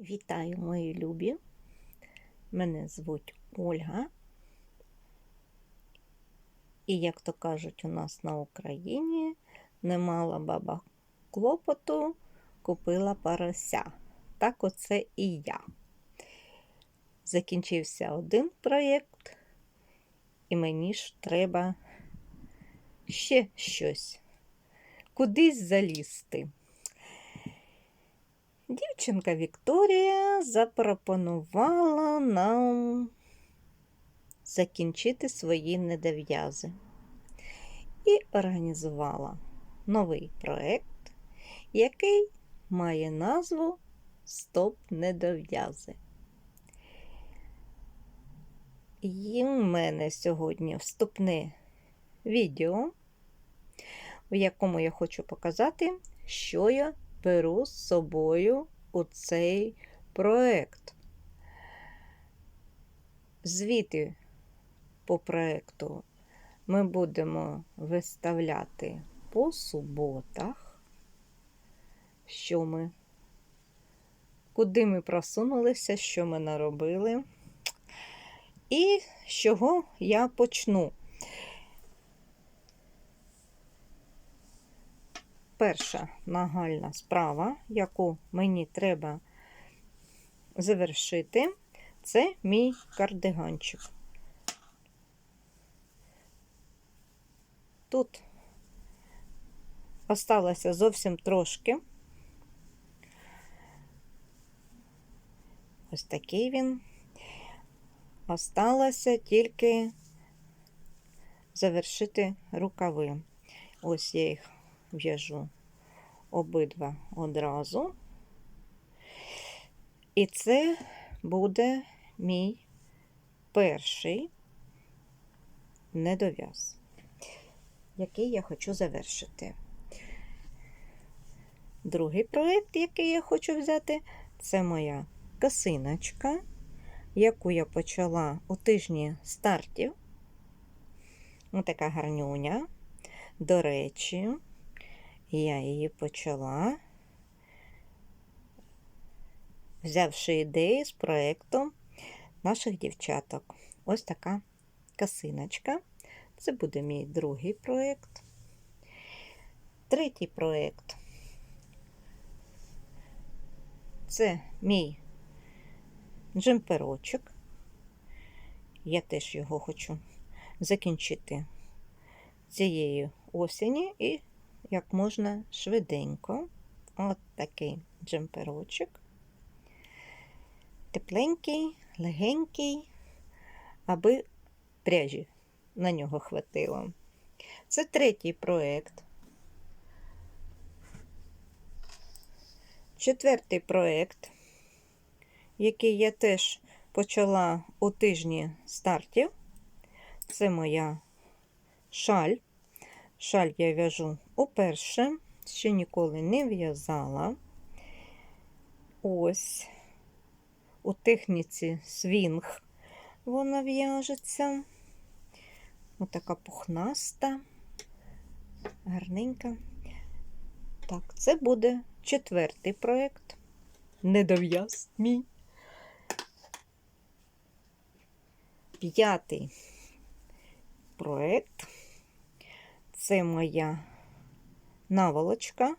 Вітаю, мої любі. Мене звуть Ольга. І, як то кажуть, у нас на Україні не мала баба клопоту, купила порося. Так оце і я. Закінчився один проєкт, і мені ж треба ще щось. Кудись залізти. Дівчинка Вікторія запропонувала нам закінчити свої недов'язи і організувала новий проєкт, який має назву Стоп недов'язи. І в мене сьогодні вступне відео, в якому я хочу показати, що я беру з собою у цей проект. Звіти по проекту ми будемо виставляти по суботах, що ми, куди ми просунулися, що ми наробили. І з чого я почну. Перша нагальна справа, яку мені треба завершити, це мій кардиганчик. Тут осталося зовсім трошки. Ось такий він. Осталося тільки завершити рукави. Ось я їх в'яжу обидва одразу. І це буде мій перший недов'яз, який я хочу завершити. Другий проєкт, який я хочу взяти, це моя косиночка, яку я почала у тижні стартів. Ось така гарнюня. До речі, я її почала, взявши ідеї з проєкту наших дівчаток. Ось така косиночка. Це буде мій другий проєкт. Третій проєкт це мій джемперочок. Я теж його хочу закінчити цієї осені і як можна швиденько. От такий джемперочок. Тепленький, легенький, аби пряжі на нього хватило. Це третій проєкт. Четвертий проєкт, який я теж почала у тижні стартів, це моя шаль. Шаль я в'яжу уперше, ще ніколи не в'язала. Ось у техніці свінг вона в'яжеться. Отака пухнаста, гарненька. Так, це буде четвертий проєкт. Недов'яз мій. П'ятий проєкт. Це моя наволочка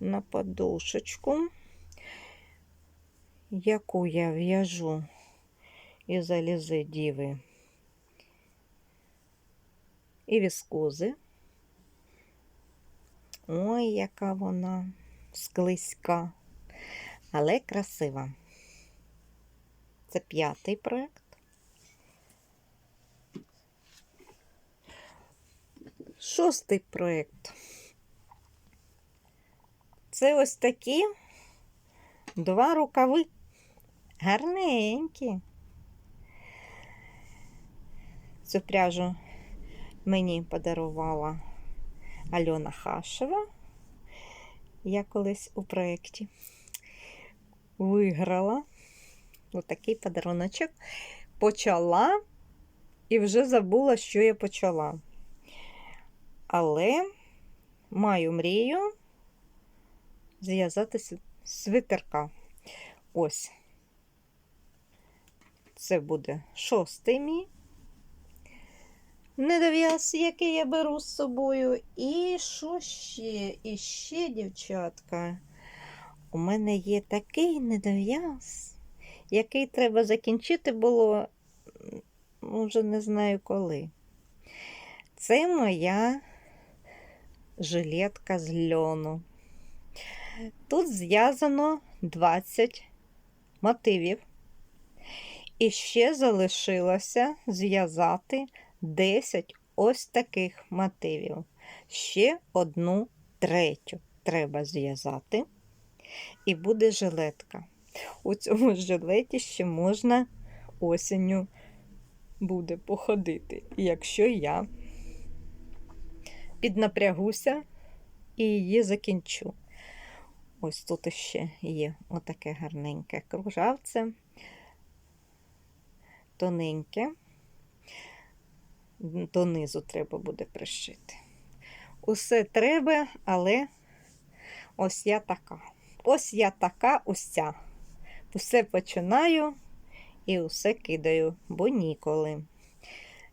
на подушечку, яку я в'яжу із алізи діви і віскози. Ой, яка вона склизька, але красива. Це п'ятий проект. Шостий проєкт. Це ось такі два рукави. Гарненькі. Цю пряжу мені подарувала Альона Хашева. Я колись у проєкті виграла отакий подаруночок. Почала і вже забула, що я почала. Але маю мрію зв'язати свитерка. Ось. Це буде шостий мій недов'яз, який я беру з собою. І що ще? І ще, дівчатка, у мене є такий недов'яз, який треба закінчити було вже не знаю коли. Це моя жилетка з льону. Тут зв'язано 20 мотивів. І ще залишилося зв'язати 10 ось таких мотивів. Ще одну третю треба зв'язати, і буде жилетка. У цьому жилеті ще можна осінню буде походити, якщо я піднапрягуся і її закінчу. Ось тут ще є отаке гарненьке кружавце, тоненьке, донизу треба буде пришити. Усе треба, але ось я така. Ось я така уся. Усе починаю і усе кидаю, бо ніколи.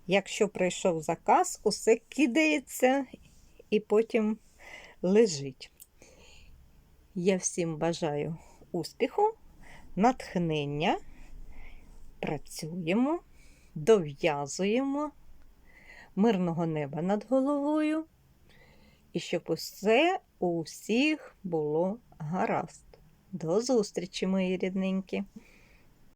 Якщо прийшов заказ, усе кидається і потім лежить. Я всім бажаю успіху, натхнення, працюємо, дов'язуємо, мирного неба над головою, і щоб усе у всіх було гаразд. До зустрічі, мої рідненькі!